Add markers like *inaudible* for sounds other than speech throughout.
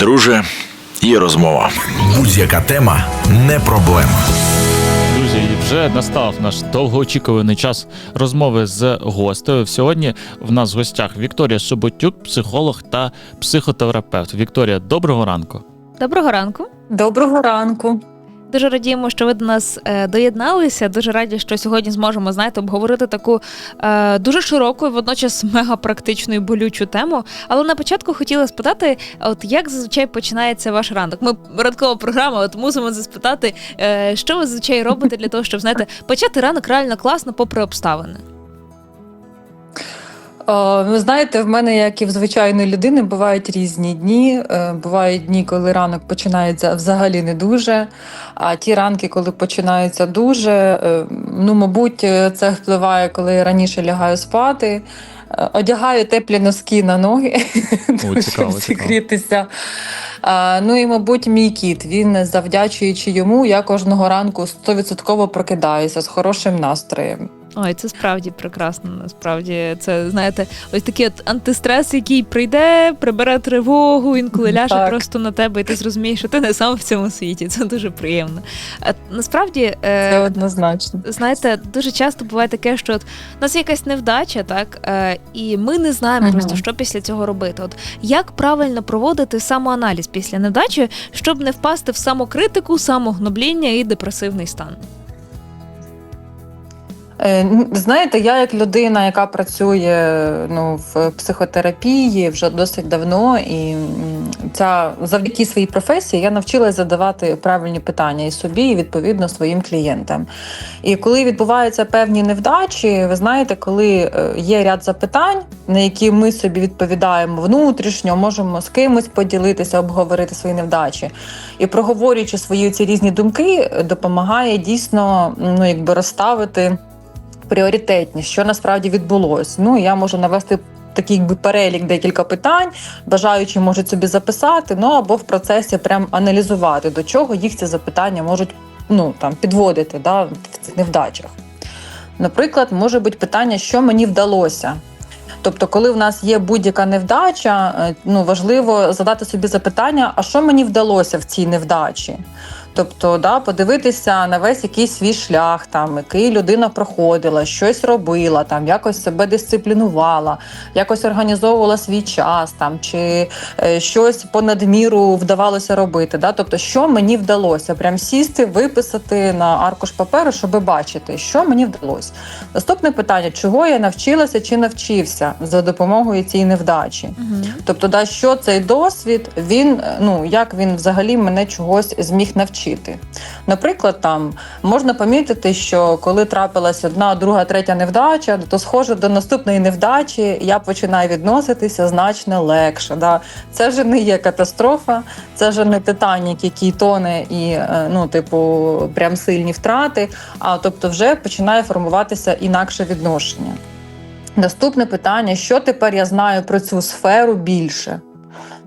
Друже, є розмова. Будь-яка тема не проблема. Друзі, і вже настав наш довгоочікуваний час розмови з гостею. Сьогодні в нас в гостях Вікторія Суботюк, психолог та психотерапевт. Вікторія, доброго ранку. Доброго ранку. Доброго ранку. Дуже радіємо, що ви до нас е, доєдналися. Дуже раді, що сьогодні зможемо знаєте, обговорити таку е, дуже широку і водночас *laughs* мега практичну і болючу тему. Але на початку хотіла спитати, от як зазвичай починається ваш ранок? Ми ранкова програма, от мусимо заспитати, е, що ви зазвичай робите для того, щоб знаєте, почати ранок реально класно, попри обставини. Ви знаєте, в мене, як і в звичайної людини, бувають різні дні. Е, Бувають дні, коли ранок починається взагалі не дуже. А ті ранки, коли починаються дуже, е, ну, мабуть, е, це впливає, коли я раніше лягаю спати. Одягаю теплі носки на ноги, *laughs* цікаво, щоб зігрітися. Ну і, мабуть, мій кіт. Він, завдячуючи йому, я кожного ранку 100% прокидаюся з хорошим настроєм. Ой, це справді прекрасно. Насправді, це знаєте, ось такий от антистрес, який прийде, прибере тривогу, інколи ляже Так. просто на тебе, і ти зрозумієш, що ти не сам в цьому світі. Це дуже приємно. А насправді, Це е, однозначно. знаєте, дуже часто буває таке, що от у нас є якась невдача, так е, і ми не знаємо Мгм. просто, що після цього робити. От як правильно проводити самоаналіз після невдачі, щоб не впасти в самокритику, самогнобління і депресивний стан. Е, Знаєте, я як людина, яка працює ну, в психотерапії вже досить давно, і ця завдяки своїй професії я навчилася задавати правильні питання і собі, і відповідно своїм клієнтам. І коли відбуваються певні невдачі, ви знаєте, коли е, є ряд запитань, на які ми собі відповідаємо внутрішньо, можемо з кимось поділитися, обговорити свої невдачі. І проговорюючи свої ці різні думки, допомагає дійсно ну, якби розставити пріоритетність, що насправді відбулось. Ну я можу навести такий якби перелік декілька питань, бажаючі можуть собі записати, ну або в процесі прям аналізувати, до чого їх ці запитання можуть ну там підводити да, в цих невдачах. Наприклад, може бути питання, що мені вдалося. Тобто, коли в нас є будь-яка невдача, е, ну важливо задати собі запитання, а що мені вдалося в цій невдачі? Тобто, да, подивитися на весь якийсь свій шлях, там, який людина проходила, щось робила, там, якось себе дисциплінувала, якось організовувала свій час, там, чи е, щось понад міру вдавалося робити. Да? Тобто, що мені вдалося? Прям сісти, виписати на аркуш паперу, щоб бачити, що мені вдалося. Наступне питання: чого я навчилася чи навчився за допомогою цієї невдачі? Тобто, да, що цей досвід, він е, ну як він взагалі мене чогось зміг навчити. Наприклад, там можна помітити, що коли трапилась одна, друга, третя невдача, то схоже до наступної невдачі я починаю відноситися значно легше. Да. Це вже не є катастрофа, це вже не Титанік, який тоне і е, ну, типу, прям сильні втрати. А тобто, вже починає формуватися інакше відношення. Наступне питання: що тепер я знаю про цю сферу більше?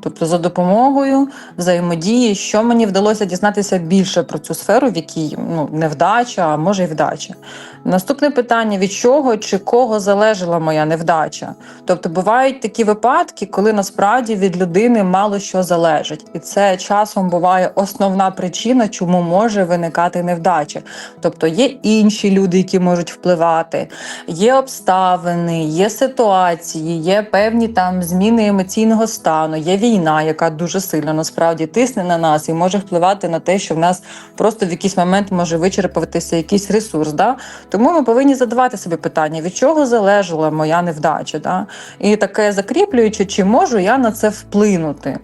Тобто, за допомогою взаємодії, що мені вдалося дізнатися більше про цю сферу, в якій ну, невдача, а може й вдача. Наступне питання: від чого чи кого залежала моя невдача? Тобто бувають такі випадки, коли насправді від людини мало що залежить, і це часом буває основна причина, чому може виникати невдача. Тобто є інші люди, які можуть впливати, є обставини, є ситуації, є певні там зміни емоційного стану, є війна, яка дуже сильно насправді тисне на нас і може впливати на те, що в нас просто в якийсь момент може вичерпуватися якийсь ресурс. Да? Тому ми повинні задавати собі питання, від чого залежала моя невдача. Да? І таке закріплюючи, чи можу я на це вплинути.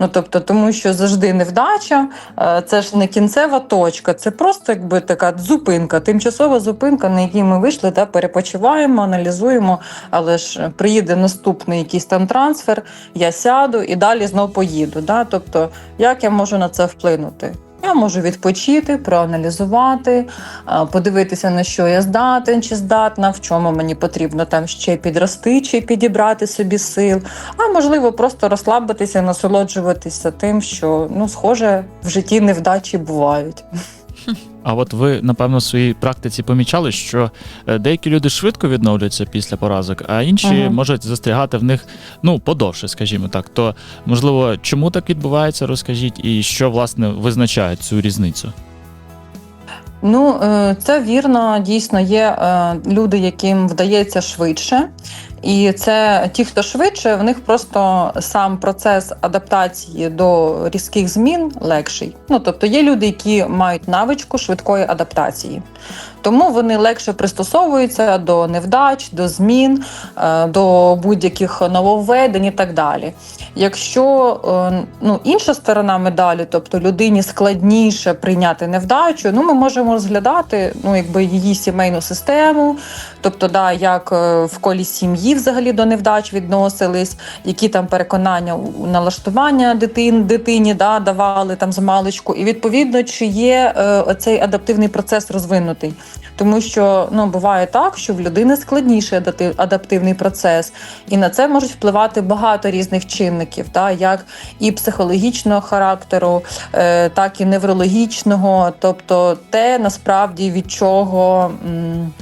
Ну тобто, тому що завжди невдача, е, це ж не кінцева точка, це просто якби така зупинка, тимчасова зупинка, на якій ми вийшли, та перепочиваємо, аналізуємо. Але ж приїде наступний якийсь там трансфер, я сяду і далі знов поїду. Да? Тобто, як я можу на це вплинути? Я можу відпочити, проаналізувати, подивитися, на що я здатен чи здатна, в чому мені потрібно там ще підрости чи підібрати собі сил. А можливо, просто розслабитися, насолоджуватися тим, що ну, схоже, в житті невдачі бувають. А от ви, напевно, в своїй практиці помічали, що е, деякі люди швидко відновлюються після поразок, а інші Мгм. можуть застрягати в них ну подовше, скажімо так. То можливо, чому так відбувається, розкажіть, і що власне визначає цю різницю? Ну, е, це вірно. Дійсно, є е, люди, яким вдається швидше. І це ті, хто швидше, в них просто сам процес адаптації до різких змін легший. Ну тобто є люди, які мають навичку швидкої адаптації. Тому вони легше пристосовуються до невдач, до змін, е, до будь-яких нововведень і так далі. Якщо е, ну, інша сторона медалі, тобто людині складніше прийняти невдачу, ну ми можемо розглядати ну, якби її сімейну систему, тобто, да, як е, в колі сім'ї взагалі до невдач відносились, які там переконання налаштування дитин, дитині да, давали там з маличку, і відповідно, чи є е, оцей адаптивний процес розвинутий. Тому що ну буває так, що в людини складніший адаптивний процес, і на це можуть впливати багато різних чинників, да, як і психологічного характеру, е, так і неврологічного, тобто те насправді від чого. м,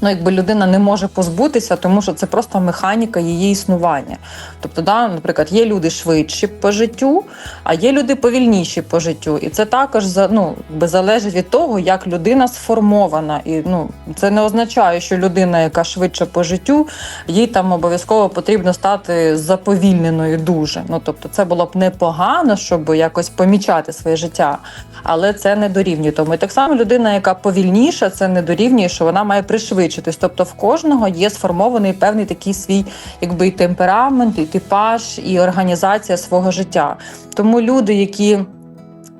Ну, якби людина не може позбутися, тому що це просто механіка її існування. Тобто, да, наприклад, є люди швидші по життю, а є люди повільніші по життю. І це також ну, залежить від того, як людина сформована. І ну, це не означає, що людина, яка швидше по життю, їй там обов'язково потрібно стати заповільненою дуже. Ну тобто, це було б непогано, щоб якось помічати своє життя, але це не дорівнює. Тому і так само людина, яка повільніша, це не дорівнює, що вона має пришвидшитись. Тобто, в кожного є сформований певний такий свій, якби і темперамент, і типаж, і організація свого життя. Тому люди, які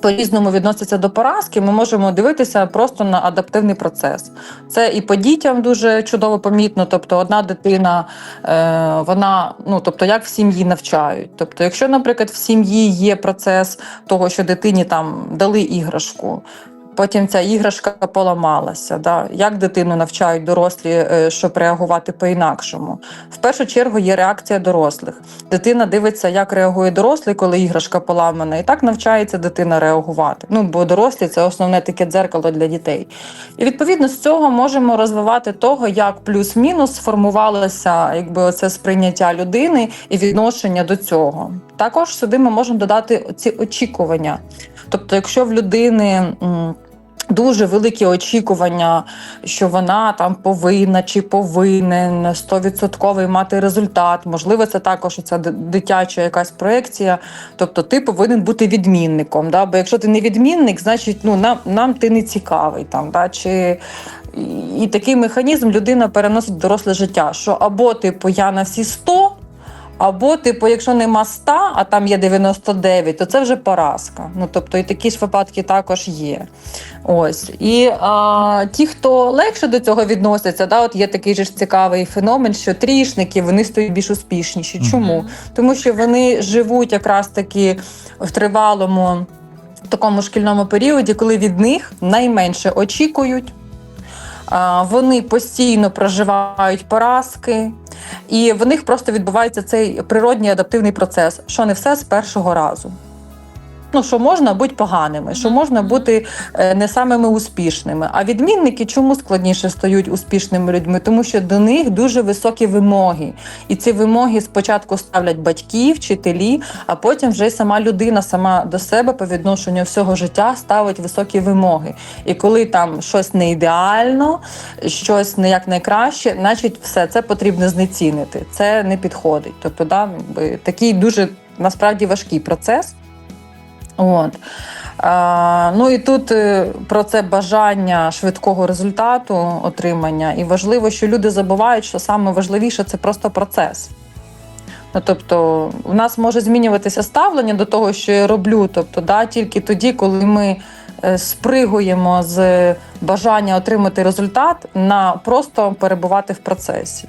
по-різному відносяться до поразки, ми можемо дивитися просто на адаптивний процес. Це і по дітям дуже чудово помітно. Тобто, одна дитина, е, вона, ну тобто, як в сім'ї навчають. Тобто, якщо, наприклад, в сім'ї є процес того, що дитині там дали іграшку. Потім ця іграшка поламалася. Да? Як дитину навчають дорослі, е, щоб реагувати по-інакшому? В першу чергу є реакція дорослих. Дитина дивиться, як реагує дорослий, коли іграшка поламана, і так навчається дитина реагувати. Ну бо дорослі це основне таке дзеркало для дітей. І відповідно з цього можемо розвивати того, як плюс-мінус сформувалося якби оце сприйняття людини і відношення до цього. Також сюди ми можемо додати ці очікування. Тобто, якщо в людини. Дуже великі очікування, що вона там повинна чи повинен 100% мати результат. Можливо, це також ця дитяча якась проекція. Тобто, ти повинен бути відмінником. Да? Бо якщо ти не відмінник, значить ну нам, нам ти не цікавий там. Да? Чи і, такий механізм людина переносить доросле життя, що або типу я на всі 100, або, типу, якщо нема 100, а там є 99, то це вже поразка. Ну тобто, і такі ж випадки також є. Ось і а, ті, хто легше до цього відносяться, да, от є такий же ж цікавий феномен, що трішники вони стають більш успішніші. Чому? Тому що вони живуть якраз таки в тривалому такому шкільному періоді, коли від них найменше очікують. Вони постійно проживають поразки, і в них просто відбувається цей природній адаптивний процес, що не все з першого разу. Ну, що можна бути поганими, що можна бути е, не самими успішними. А відмінники чому складніше стають успішними людьми? Тому що до них дуже високі вимоги. І ці вимоги спочатку ставлять батьки, вчителі, а потім вже й сама людина сама до себе по відношенню всього життя ставить високі вимоги. І коли там щось не ідеально, щось не як найкраще, значить, все це потрібно знецінити. Це не підходить. Тобто, да, такий дуже насправді важкий процес. От. Ну і тут е, про це бажання швидкого результату отримання. І важливо, що люди забувають, що саме важливіше це просто процес. Ну, тобто, у нас може змінюватися ставлення до того, що я роблю. Тобто, да, тільки тоді, коли ми е, спригуємо з бажання отримати результат на просто перебувати в процесі.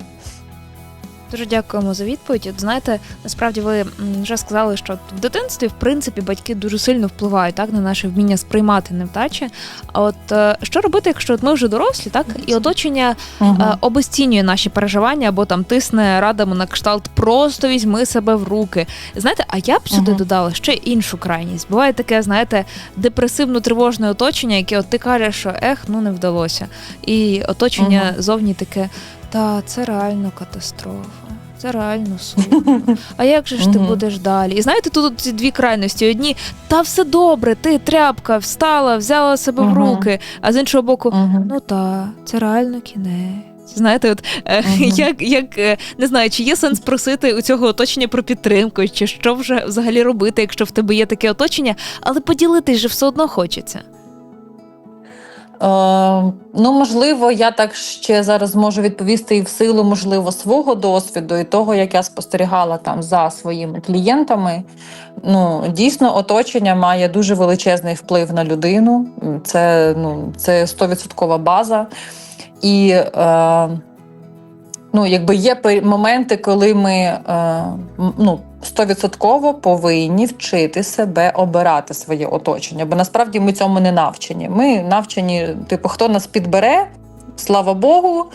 Дуже дякуємо за відповідь. От знаєте, насправді ви вже сказали, що в дитинстві, в принципі, батьки дуже сильно впливають так на наше вміння сприймати невдачі. А от е, що робити, якщо от ми вже дорослі, так і оточення е, обесцінює наші переживання або там тисне радами на кшталт просто візьми себе в руки. Знаєте, а я б сюди Мгм. додала ще іншу крайність. Буває таке, знаєте, депресивно-тривожне оточення, яке от ти кажеш, що ех, ну не вдалося. І оточення Мгм. зовні таке, та це реально катастрофа. Це реально сумно. А як же ж ти будеш далі? І знаєте, тут ці дві крайності: одні та все добре, ти тряпка, встала, взяла себе в руки, а з іншого боку, Ну та, це реально кінець. Знаєте, от е, як, як е, не знаю, чи є сенс просити у цього оточення про підтримку, чи що вже взагалі робити, якщо в тебе є таке оточення, але поділитись же все одно хочеться. Е, ну, можливо, я так ще зараз можу відповісти і в силу, можливо, свого досвіду і того, як я спостерігала там за своїми клієнтами. Ну, дійсно, оточення має дуже величезний вплив на людину. Це ну, це 100% база. І е, ну, якби є моменти, коли ми е, ну, 100% повинні вчити себе обирати своє оточення, бо насправді ми цьому не навчені. Ми навчені, типу, хто нас підбере, слава Богу.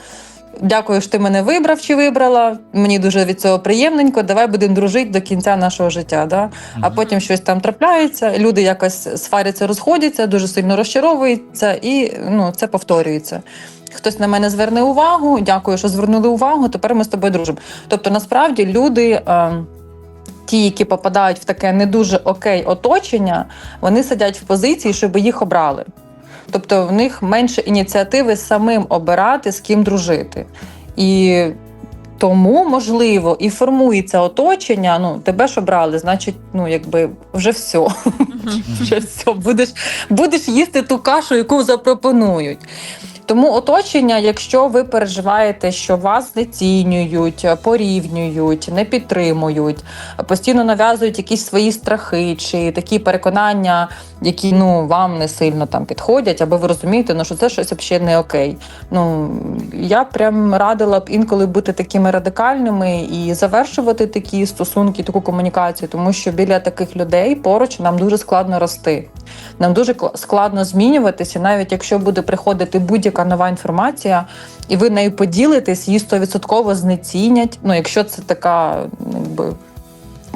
Дякую, що ти мене вибрав чи вибрала. Мені дуже від цього приємненько. Давай будемо дружити до кінця нашого життя. Да? А потім щось там трапляється, люди якось сваряться, розходяться, дуже сильно розчаровуються, і ну, це повторюється. Хтось на мене зверне увагу, дякую, що звернули увагу. Тепер ми з тобою дружимо. Тобто, насправді, люди, е, ті, які попадають в таке не дуже окей оточення, вони сидять в позиції, щоб їх обрали. Тобто в них менше ініціативи самим обирати, з ким дружити. І тому, можливо, і формується оточення. Ну, тебе ж обрали, значить, ну якби вже все. Вже все, будеш, будеш їсти ту кашу, яку запропонують. Тому оточення, якщо ви переживаєте, що вас знецінюють, порівнюють, не підтримують, постійно нав'язують якісь свої страхи чи такі переконання, які ну вам не сильно там підходять, або ви розумієте, ну що це щось взагалі не окей. Ну я прям радила б інколи бути такими радикальними і завершувати такі стосунки, таку комунікацію, тому що біля таких людей поруч нам дуже складно рости. Нам дуже кла- складно змінюватися, навіть якщо буде приходити будь-яка нова інформація, і ви нею поділитесь, її 100% знецінять. Ну, якщо це така, ну, якби.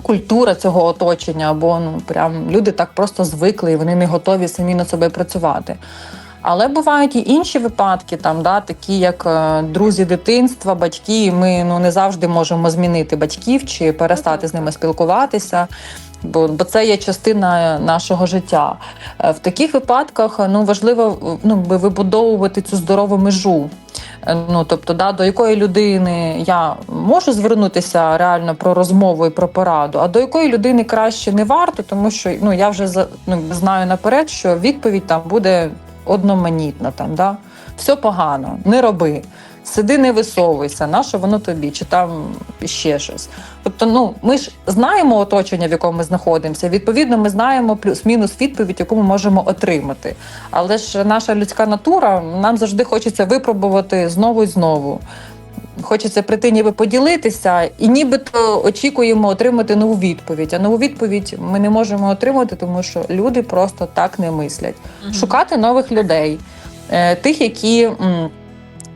Культура цього оточення, або ну прям люди так просто звикли і вони не готові самі над собою працювати. Але бувають і інші випадки, там да, такі як е, друзі дитинства, батьки. Ми ну не завжди можемо змінити батьків чи перестати з ними спілкуватися, бо, бо це є частина нашого життя. Е, В таких випадках ну важливо ну, вибудовувати цю здорову межу. Е, Ну, тобто, да, до якої людини я можу звернутися реально про розмову і про пораду, а до якої людини краще не варто, тому що ну я вже ну, знаю наперед, що відповідь там буде одноманітна. Там, да? Все погано, не роби. Сиди, не висовуйся, на що воно тобі, чи там ще щось. Тобто, ну ми ж знаємо оточення, в якому ми знаходимося. Відповідно, ми знаємо плюс-мінус відповідь, яку ми можемо отримати. Але ж наша людська натура нам завжди хочеться випробувати знову і знову. Хочеться прийти, ніби поділитися, і нібито очікуємо отримати нову відповідь. А нову відповідь ми не можемо отримати, тому що люди просто так не мислять. Шукати нових людей, е, тих, які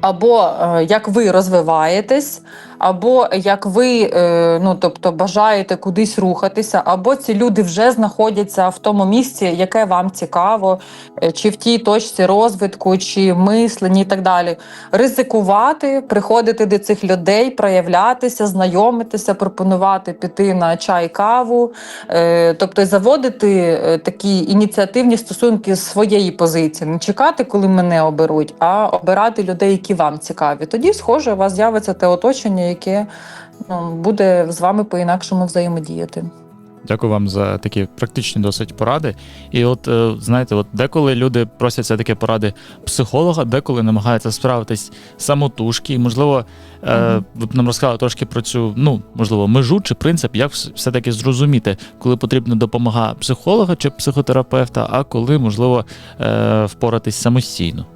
або е, як ви розвиваєтесь, або як ви е, ну, тобто, бажаєте кудись рухатися, або ці люди вже знаходяться в тому місці, яке вам цікаво, е, чи в тій точці розвитку, чи мислені і так далі. Ризикувати, приходити до цих людей, проявлятися, знайомитися, пропонувати піти на чай, каву, е, тобто заводити такі ініціативні стосунки з своєї позиції, не чекати, коли мене оберуть, а обирати людей, які вам цікаві. Тоді, схоже, у вас з'явиться те оточення, яке ну, буде з вами по-інакшому взаємодіяти. Дякую вам за такі практичні досить поради. І от е, знаєте, от деколи люди просять все таки поради психолога, деколи намагаються справитись самотужки. І, можливо, е, Мгм. ви б нам розказали трошки про цю, ну можливо, межу чи принцип, як все-таки зрозуміти, коли потрібна допомога психолога чи психотерапевта, а коли можливо е, впоратись самостійно.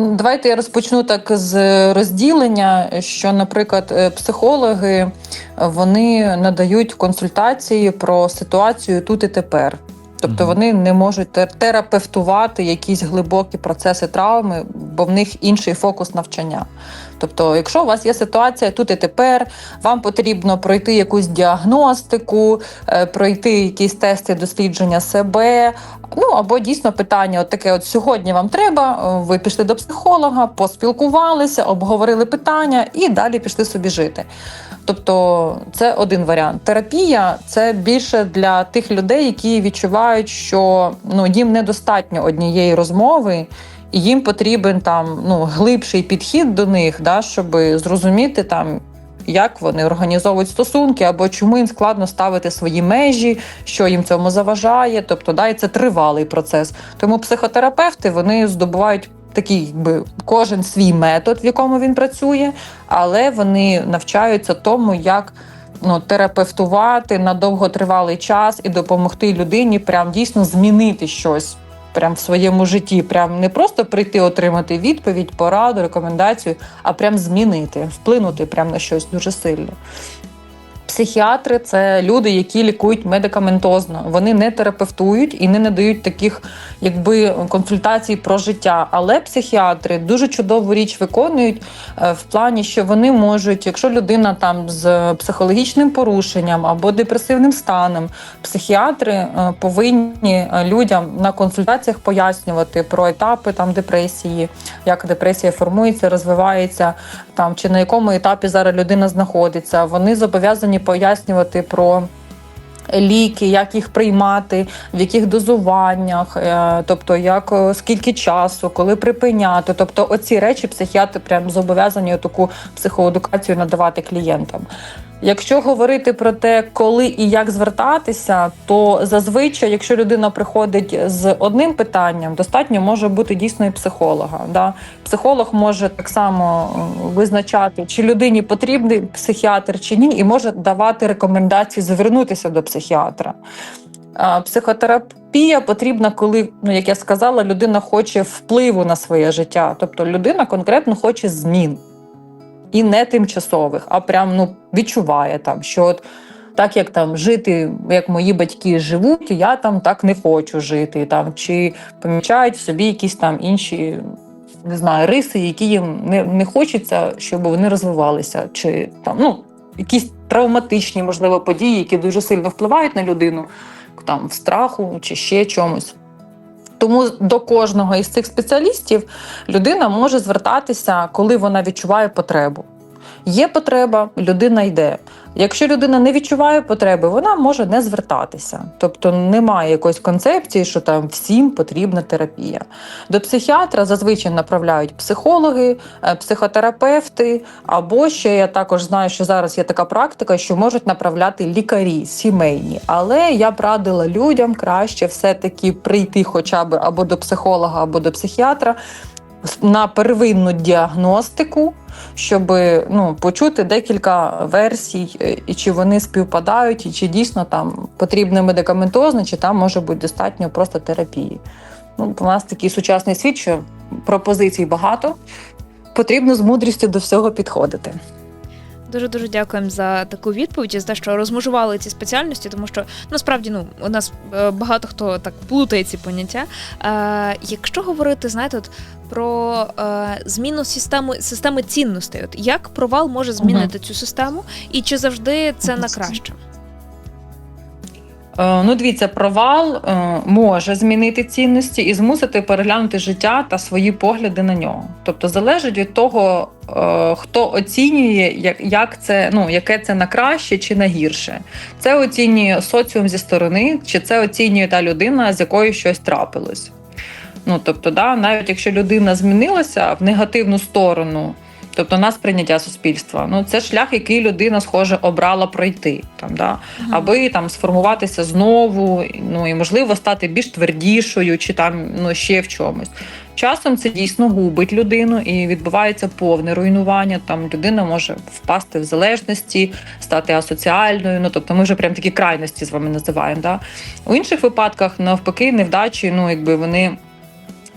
Давайте я розпочну так з розділення, що, наприклад, е, психологи е, вони надають консультації про ситуацію тут і тепер. Тобто вони не можуть терапевтувати якісь глибокі процеси травми, бо в них інший фокус навчання. Тобто, якщо у вас є ситуація тут і тепер, вам потрібно пройти якусь діагностику, е, пройти якісь тести дослідження себе. Ну або дійсно питання: от таке: от сьогодні вам треба. е, Ви пішли до психолога, поспілкувалися, обговорили питання і далі пішли собі жити. Тобто, це один варіант. Терапія це більше для тих людей, які відчувають, що ну їм недостатньо однієї розмови. І їм потрібен там ну глибший підхід до них, да, щоб зрозуміти там, як вони організовують стосунки, або чому їм складно ставити свої межі, що їм цьому заважає. Тобто, да, і це тривалий процес. Тому психотерапевти вони здобувають такий, якби кожен свій метод, в якому він працює, але вони навчаються тому, як. Ну, терапевтувати на довготривалий час і допомогти людині прям дійсно змінити щось прям в своєму житті. Прям не просто прийти, отримати відповідь, пораду, рекомендацію, а прям змінити, вплинути прям на щось дуже сильно. Психіатри це люди, які лікують медикаментозно. Вони не терапевтують і не надають таких, якби консультацій про життя. Але психіатри дуже чудову річ виконують е, в плані, що вони можуть, якщо людина там з психологічним порушенням або депресивним станом, психіатри е, повинні е, людям на консультаціях пояснювати про етапи там депресії, як депресія формується, розвивається, там чи на якому етапі зараз людина знаходиться. Вони зобов'язані пояснювати про. Ліки, як їх приймати, в яких дозуваннях, е, тобто як е, скільки часу, коли припиняти. Тобто, оці речі психіатри прям зобов'язані таку психоедукацію надавати клієнтам. Якщо говорити про те, коли і як звертатися, то зазвичай, якщо людина приходить з одним питанням, достатньо може бути дійсно і психолога. Да? Психолог може так само визначати, чи людині потрібний психіатр чи ні, і може давати рекомендації звернутися до психіатра. Психотерапія потрібна, коли, ну як я сказала, людина хоче впливу на своє життя. Тобто людина конкретно хоче змін і не тимчасових, а прям ну відчуває там, що от так як там жити, як мої батьки живуть, я там так не хочу жити. Там чи помічають собі якісь там інші. Не знаю, риси, які їм не, не хочеться, щоб вони розвивалися, чи там ну якісь травматичні, можливо, події, які дуже сильно впливають на людину, там в страху чи ще чомусь. Тому до кожного із цих спеціалістів людина може звертатися, коли вона відчуває потребу. Є потреба, людина йде. Якщо людина не відчуває потреби, вона може не звертатися. Тобто немає якоїсь концепції, що там всім потрібна терапія. До психіатра зазвичай направляють психологи, е, психотерапевти, або ще я також знаю, що зараз є така практика, що можуть направляти лікарі сімейні. Але я б радила людям краще все-таки прийти хоча б або до психолога, або до психіатра на первинну діагностику, щоб ну, почути декілька версій, е, і чи вони співпадають, і чи дійсно там потрібне медикаментозне, чи там може бути достатньо просто терапії. Ну, у нас такий сучасний світ, що пропозицій багато. Потрібно з мудрістю до всього підходити. Дуже дуже дякуємо за таку відповідь і за те, що розмежували ці спеціальності, тому що насправді ну у нас е, багато хто так плутає ці поняття. Е, якщо говорити, знаєте, от, про е, зміну системи системи цінностей, от як провал може змінити цю систему, і чи завжди це на краще? Е, Ну, дивіться, провал е, може змінити цінності і змусити переглянути життя та свої погляди на нього. Тобто залежить від того, е, хто оцінює, як, це, ну, яке це на краще чи на гірше. Це оцінює соціум зі сторони, чи це оцінює та людина, з якою щось трапилось. Ну, тобто, да, навіть якщо людина змінилася в негативну сторону. Тобто нас прийняття суспільства. Ну це шлях, який людина, схоже, обрала пройти там, да? аби там сформуватися знову, ну і можливо стати більш твердішою, чи там ну ще в чомусь. Часом це дійсно губить людину і відбувається повне руйнування. Там людина може впасти в залежності, стати асоціальною. Ну тобто, ми вже прям такі крайності з вами називаємо. Да? У інших випадках навпаки, невдачі, ну якби вони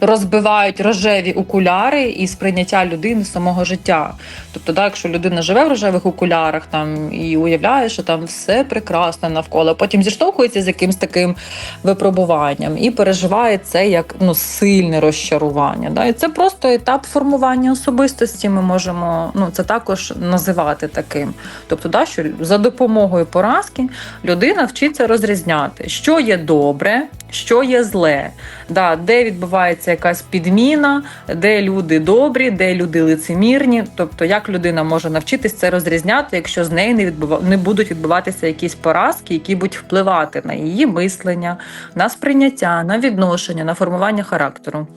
розбивають рожеві окуляри і сприйняття людини самого життя. Тобто, да, якщо людина живе в рожевих окулярах там і уявляє, що там все прекрасно навколо, потім зіштовхується з якимось таким випробуванням і переживає це як ну, сильне розчарування. Да? І це просто етап формування особистості. Ми можемо ну, це також називати таким. Тобто, да, що за допомогою поразки людина вчиться розрізняти, що є добре, що є зле, да, де відбувається якась підміна, де люди добрі, де люди лицемірні. Тобто, як людина може навчитись це розрізняти, якщо з нею не відбува... не будуть відбуватися якісь поразки, які будуть впливати на її мислення, на сприйняття, на відношення, на формування характеру.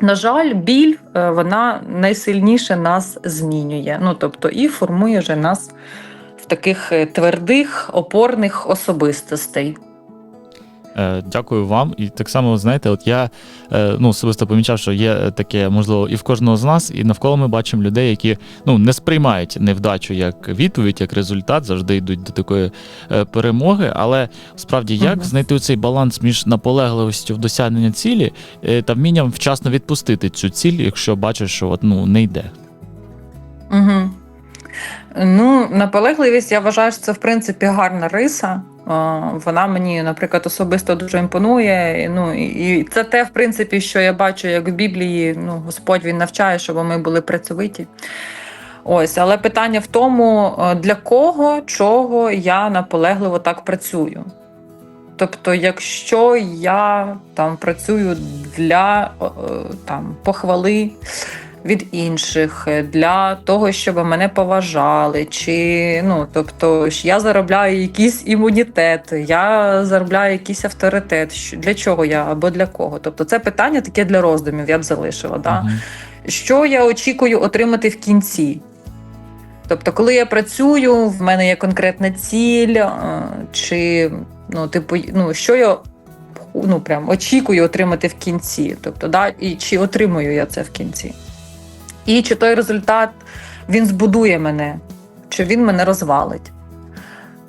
На жаль, біль е, вона найсильніше нас змінює. Ну тобто і формує вже нас в таких е, твердих, опорних особистостей. Е, Дякую вам. І так само, знаєте, от я е, ну, особисто помічав, що є таке, можливо, і в кожного з нас, і навколо ми бачимо людей, які ну, не сприймають невдачу як відповідь, як результат, завжди йдуть до такої е, перемоги. Але справді, як Мгм. знайти цей баланс між наполегливістю в досягненні цілі та вмінням вчасно відпустити цю ціль, якщо бачиш, що от, ну, не йде. Угу. Ну, наполегливість, я вважаю, що це в принципі гарна риса. Е, Вона мені, наприклад, особисто дуже імпонує. Ну і це те, в принципі, що я бачу, як в Біблії ну, Господь він навчає, щоб ми були працьовиті. Ось, але питання в тому, е, для кого, чого я наполегливо так працюю. Тобто, якщо я там працюю для е, там, похвали від інших, е, для того, щоб мене поважали, чи ну, тобто я заробляю якийсь імунітет, я заробляю якийсь авторитет. Для чого я або для кого? Тобто, це питання таке для роздумів, я б залишила. Да? Мгм. що я очікую отримати в кінці. Тобто, коли я працюю, в мене є конкретна ціль, е, чи ну, типу, ну, що я ну, прям очікую отримати в кінці. Тобто, да, і чи отримую я це в кінці. І чи той результат він збудує мене, чи він мене розвалить.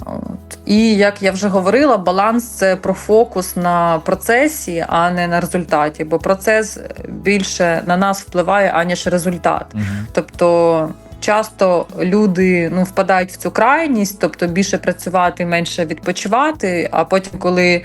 От. І як я вже говорила, баланс це про фокус на процесі, а не на результаті. Бо процес більше на нас впливає, аніж результат. Мгм. Тобто часто люди ну, впадають в цю крайність, тобто більше працювати, менше відпочивати. А потім, коли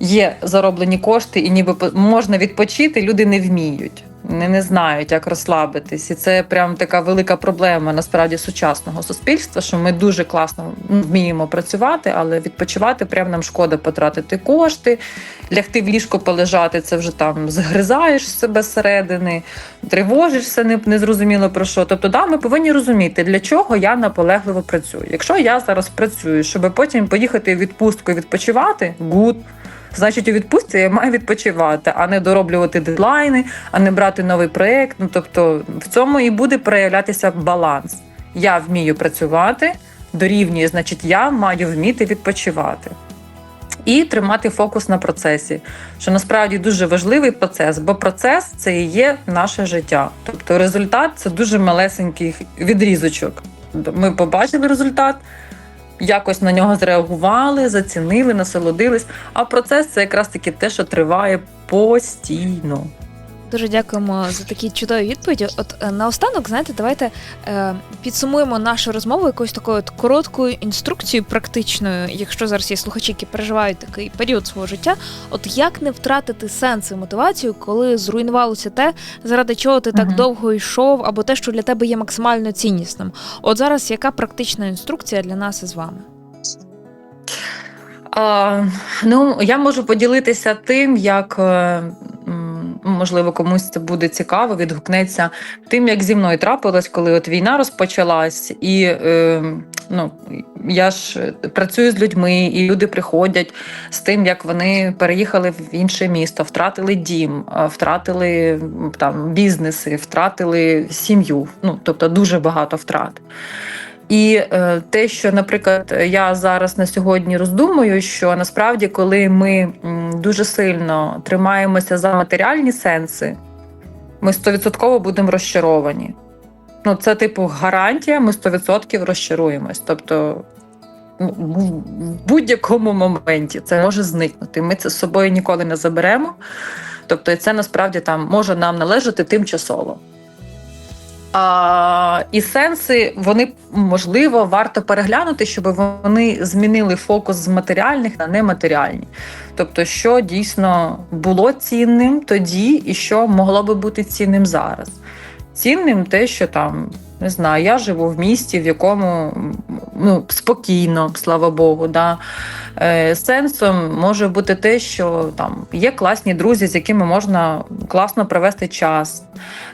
є зароблені кошти і ніби можна відпочити, люди не вміють. Не, не знають, як розслабитись, і це прям така велика проблема насправді сучасного суспільства, що ми дуже класно вміємо працювати, але відпочивати прям нам шкода потратити кошти, лягти в ліжко полежати, це вже там згризаєш себе зсередини, тривожишся не, незрозуміло про що. Тобто, да, ми повинні розуміти, для чого я наполегливо працюю. Якщо я зараз працюю, щоб потім поїхати в відпустку і відпочивати, гуд. Значить, у відпустці я маю відпочивати, а не дороблювати дедлайни, а не брати новий проєкт. Ну тобто в цьому і буде проявлятися баланс. Я вмію працювати, дорівнює, значить, я маю вміти відпочивати. І тримати фокус на процесі, що насправді дуже важливий процес, бо процес це і є наше життя. Тобто результат це дуже малесенький відрізочок. Ми побачили результат, якось на нього зреагували, зацінили, насолодились. А процес це якраз таки те, що триває постійно. Дуже дякуємо за такі чудові відповіді. От е, наостанок, знаєте, давайте е, підсумуємо нашу розмову якоюсь такою от короткою інструкцією практичною, якщо зараз є слухачі, які переживають такий період свого життя. От як не втратити сенс і мотивацію, коли зруйнувалося те, заради чого ти так довго йшов, або те, що для тебе є максимально ціннісним. От зараз яка практична інструкція для нас із вами? А, ну, я можу поділитися тим, як. Е, Можливо, комусь це буде цікаво, відгукнеться тим, як зі мною трапилось, коли от війна розпочалась, і е, ну, я ж працюю з людьми, і люди приходять з тим, як вони переїхали в інше місто, втратили дім, втратили там бізнеси, втратили сім'ю. Ну тобто дуже багато втрат. І е, те, що, наприклад, я зараз на сьогодні роздумую, що насправді, коли ми дуже сильно тримаємося за матеріальні сенси, ми 100% будемо розчаровані. Ну, це, типу, гарантія, ми 100% розчаруємось. Тобто, ну, в будь-якому моменті це може зникнути. Ми це з собою ніколи не заберемо. Тобто, це насправді там може нам належати тимчасово. А, і сенси вони можливо варто переглянути, щоб вони змінили фокус з матеріальних на нематеріальні. Тобто, що дійсно було цінним тоді, і що могло би бути цінним зараз. Цінним те, що там не знаю, я живу в місті, в якому ну, спокійно, слава Богу. Да. Е, сенсом може бути те, що там є класні друзі, з якими можна класно провести час.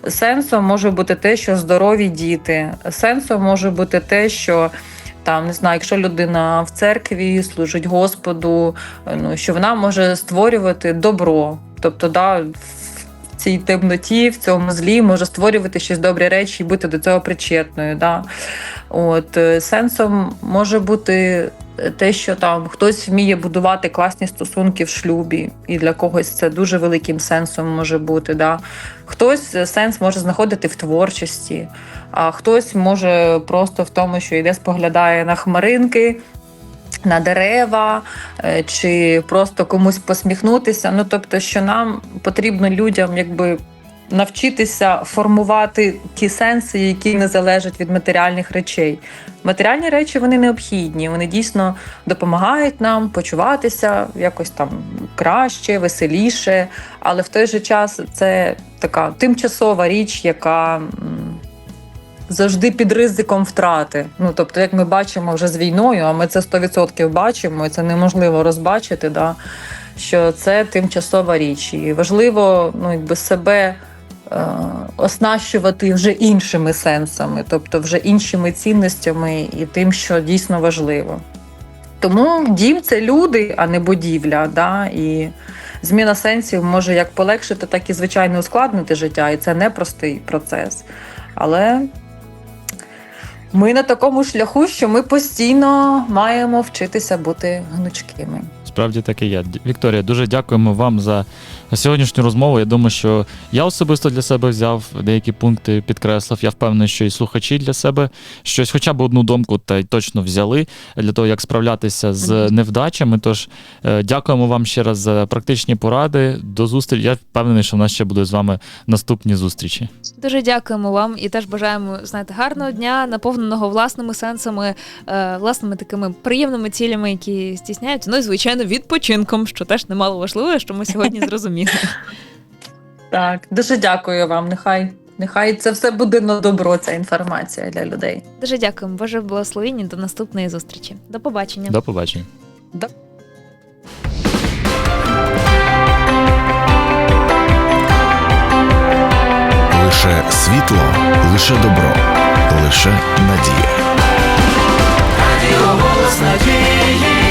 Сенсом може бути те, що здорові діти. Сенсом може бути те, що там не знаю, якщо людина в церкві служить Господу, ну що вона може створювати добро. Тобто, да, цій темноті, в цьому злі може створювати щось добрі речі і бути до цього причетною. Да. От е, сенсом може бути те, що там хтось вміє будувати класні стосунки в шлюбі, і для когось це дуже великим сенсом може бути. Да. Хтось е, сенс може знаходити в творчості, а хтось може просто в тому, що йде, споглядає на хмаринки. На дерева е, чи просто комусь посміхнутися. Ну тобто, що нам потрібно людям, якби навчитися формувати ті сенси, які не залежать від матеріальних речей. Матеріальні речі вони необхідні, вони дійсно допомагають нам почуватися якось там краще, веселіше, але в той же час це така тимчасова річ, яка. Завжди під ризиком втрати. Ну тобто, як ми бачимо вже з війною, а ми це 100% бачимо, і це неможливо розбачити, да, що це тимчасова річ. І важливо ну, якби себе е, оснащувати вже іншими сенсами, тобто вже іншими цінностями і тим, що дійсно важливо. Тому дім це люди, а не будівля. Да? І зміна сенсів може як полегшити, так і звичайно ускладнити життя. І це непростий процес. Але ми на такому шляху, що ми постійно маємо вчитися бути гнучкими. Справді так і є. Вікторія, дуже дякуємо вам за сьогоднішню розмову. Я думаю, що я особисто для себе взяв деякі пункти, підкреслив. Я впевнений, що і слухачі для себе щось, хоча б одну думку, та й точно взяли для того, як справлятися з невдачами. Тож е, дякуємо вам ще раз за практичні поради. До зустрічі. Я впевнений, що в нас ще буде з вами наступні зустрічі. Дуже дякуємо вам і теж бажаємо знаєте, гарного дня, наповненого власними сенсами, е, власними такими приємними цілями, які стісняються. Ну і звичайно, відпочинком, що теж немало важливо, що ми сьогодні зрозуміли. *laughs* Ніна. Так, дуже дякую вам. Нехай нехай це все буде на добро. Ця інформація для людей. Дуже дякуємо. Боже благословіння. До наступної зустрічі. До побачення. До побачення. До... Лише світло, лише добро, лише надія. Радіо голос надії.